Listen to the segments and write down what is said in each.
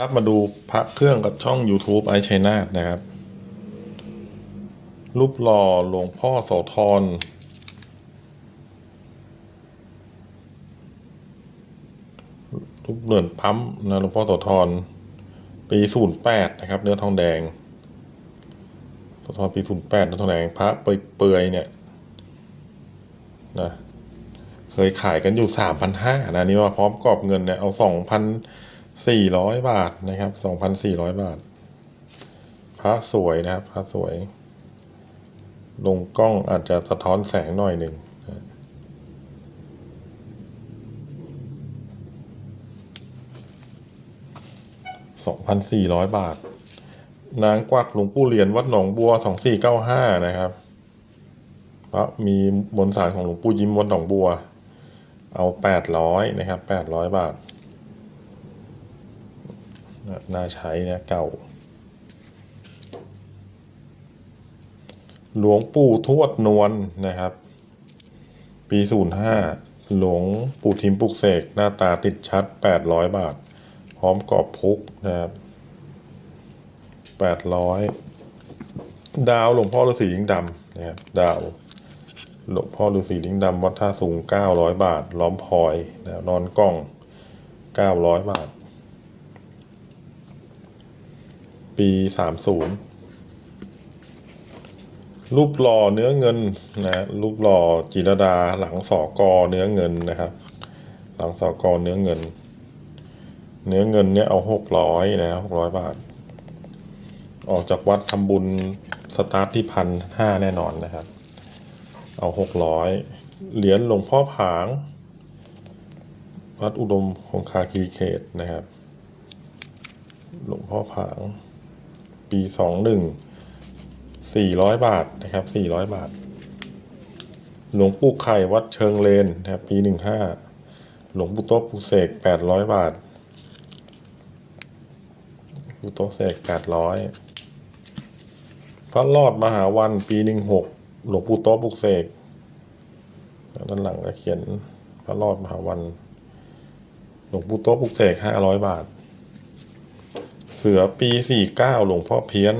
ครับมาดูพระเครื่องกับช่อง YouTube ไอชัยนาทนะครับ รูปหล่อหลวงพ่อโสธรรูปเหมือนปั๊มนะหลวงพ่อโสธรปีศูนย์แปดนะครับ เนื้อทองแดงโสธรปีศูนย์แปดเนื้อทองแดงพระเปื่อยๆเนี่ยนะเคยขายกันอยู่สามพันห้านะอันนี่มาพร้อมกรอบเงินเนี่ยเอาสองพัน สี่ร้อยบาทนะครับสองพันสี่ร้อยบาท พระสวยนะครับ พระสวย ลงกล้องอาจจะสะท้อนแสงหน่อยหนึ่งสองพันสี่ร้อยบาท นางกวักหลวงปู่เหรียญวัดหนองบัวสองสี่เก้าห้านะครับพระมีบนสารของหลวงปู่ยิ้มวัดหนองบัว เอาแปดร้อยนะครับแปดร้อยบาท น่าใช้นะเก่า หลวงปู่ทวดนวลนะครับ ปีศูนย์ห้าหลวงปู่ทิมปุกเสกหน้าตาติดชัดแปดร้อยบาท พร้อมกรอบพุกนะครับแปดร้อยดาวหลวงพ่อฤาษีลิงดำนะครับดาวหลวงพ่อฤาษีลิงดำวัดท่าสูงเก้าร้อยบาท ล้อมพลอยนะนอนกล้องเก้าร้อยบาท ปีสามศูนย์รูปหล่อเนื้อเงินนะรูปหล่อจิรดาหลังสอกอเนื้อเงินนะครับ หลังสอกอเนื้อเงิน เนื้อเงินเนี่ยเอาหกร้อยนะหกร้อยบาท ออกจากวัดทำบุญสตาร์ทที่พันห้าแน่นอนนะครับ เอาหกร้อยเหรียญหลวงพ่อผาง วัดอุดมคงคาคีรีเขตนะครับ หลวงพ่อผาง ปีสองหนึ่งสี่ร้อยบาทนะครับสี่ร้อยบาท หลวงปู่ไข่วัดเชิงเลนนะครับปีหนึ่งห้าหลวงปู่โต๊ะปูเสกแปดร้อยบาทปู่โต๊ะเสกแปดร้อยพระรอดมหาวันปีหนึ่งหกหลวงปู่โต๊ะปูเสกด้านหลังก็เขียนพระรอดมหาวัน หลวงปู่โต๊ะปูเสกห้าร้อยบาท เสือปีสี่เก้าหลวงพ่อเพี้ยน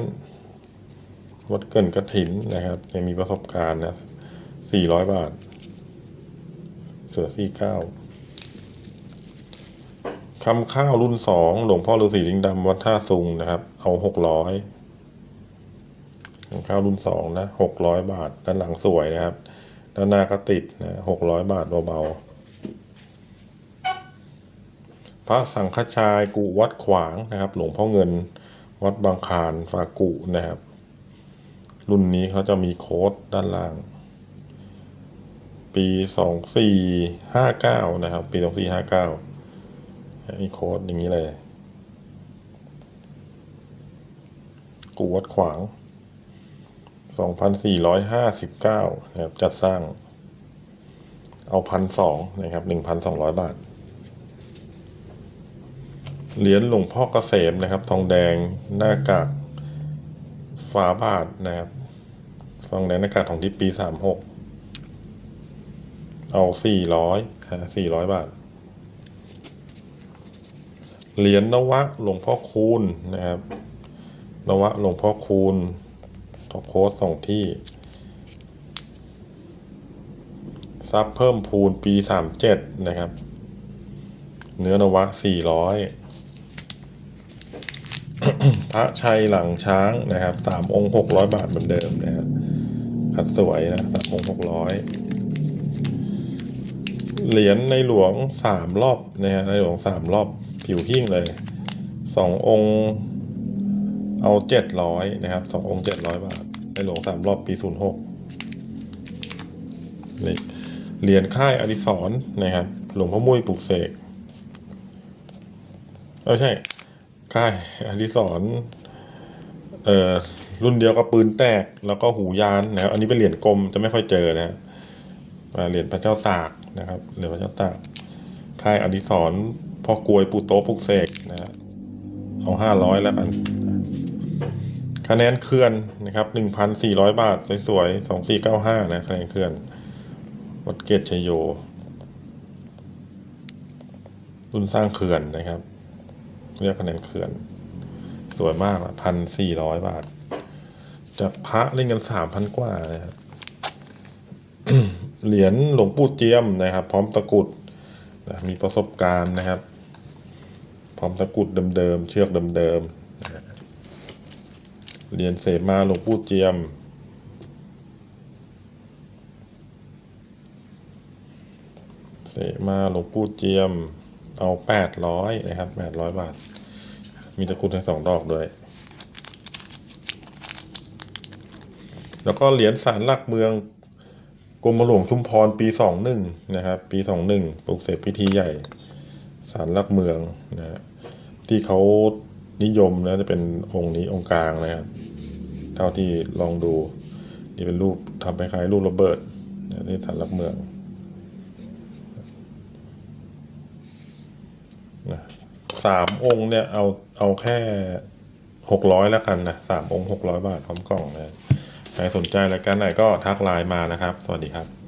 วัดเกินกระถินนะครับยังมีประสบการณ์นะสี่ร้อยบาท เสือสี่เก้าคำข้าวรุ่นสองหลวงพ่อฤาษีลิงดำวัดท่าซุงนะครับ เอาหกร้อยคำข้าวรุ่นสองนะหกร้อยบาท ด้านหลังสวยนะครับ ด้านหน้าก็ติดนะหกร้อยบาทเบาๆ พ ระสังฆชายกุวัดขวางนะครับ หลวงพ่อเงินวัดบางคารฝากุนะครับ รุ่นนี้เขาจะมีโค้ดด้านล่าง ปีสองสี่ห้าเก้านะครับ ปีสองสี่ห้าเก้ามีโค้ดอย่างนี้เลยกุวัดขวางสองพันสี่ร้อยห้าสิบเก้านะครับ จัดสร้าง เอาพันสองนะครับหนึ่งพันสองร้อยบาท เหรียญหลวงพ่อเกษมนะครับ ทองแดงหน้ากากฝาบาทนะครับทองแดงหน้ากากของที่ปีสามหกเอาสี่ร้อยสี่ร้อยบาท เหรียญนวะหลวงพ่อคูณนะครับ นวะหลวงพ่อคูณทอโค้ดสองที่ซับเพิ่มพูนปีสามเจ็ดนะครับ เนื้อนวะสี่ร้อย พระชัยหลังช้างนะครับสามองค์หกร้อยบาทเหมือนเดิมนะครับคัดสวยนะสามองค์หกร้อยเหรียญในหลวงสามรอบนะฮะในหลวงสามรอบผิวหิ้งเลยสององค์เอาเจ็ดร้อยนะครับสององค์เจ็ดร้อยบาท ในหลวงสามรอบปีศูนย์หกนี่เหรียญค่ายอดิศรนะครับ หลวงพ่อมุ้ยปลุกเสกเออใช่ ค่ายอดิศรณ์เอ่อรุ่นเดียวกับปืนแตก แล้วก็หูยานนะครับอันนี้เป็นเหรียญกลมจะไม่ค่อยเจอนะฮะเหรียญพระเจ้าตากนะครับเหรียญพระเจ้าตากค่ายอดิศรพ่อกวยปูโตะปลุกเสกนะฮะเอาห้าร้อยแล้วกัน คะแนนเคลื่อนนะครับหนึ่งพันสี่ร้อยบาท สวยๆสองสี่เก้าห้านะคะแนนเคลื่อนวัดเกตชัยโย รุ่นสร้างเขื่อนนะครับ เรียกคะแนนเขื่อน สวยมากละพันสี่ร้อยบาท จากพระเล่นกันสามพันกว่านะครับเหรียญหลวงปู่เจียมนะครับ พร้อมตะกรุดนะมีประสบการณ์นะครับ พร้อมตะกรุดเดิมๆเชือกเดิมๆเหรียญเสมาหลวงปู่เจียมเสมาหลวงปู่เจียม เอาแปดร้อยนะครับแปดร้อยบาท มีตะกุดทั้งสองดอกด้วย แล้วก็เหรียญสารหลักเมืองกรมหลวงชุมพรปีสองหนึ่งนะครับ ปีสองหนึ่งปลุกเสกพิธีใหญ่สารหลักเมืองนะฮะที่เขานิยมนะจะเป็นองค์นี้องค์กลางนะครับเท่าที่ลองดู นี่เป็นรูปทำคล้ายๆรูประเบิดนะนี่สารหลักเมือง นะสามองค์เนี่ยเอาเอาแค่หกร้อยแล้วกันนะสามองค์หกร้อยบาทพร้อมกล่องนะใครสนใจรายการไหนก็ทักไลน์มานะครับ สวัสดีครับ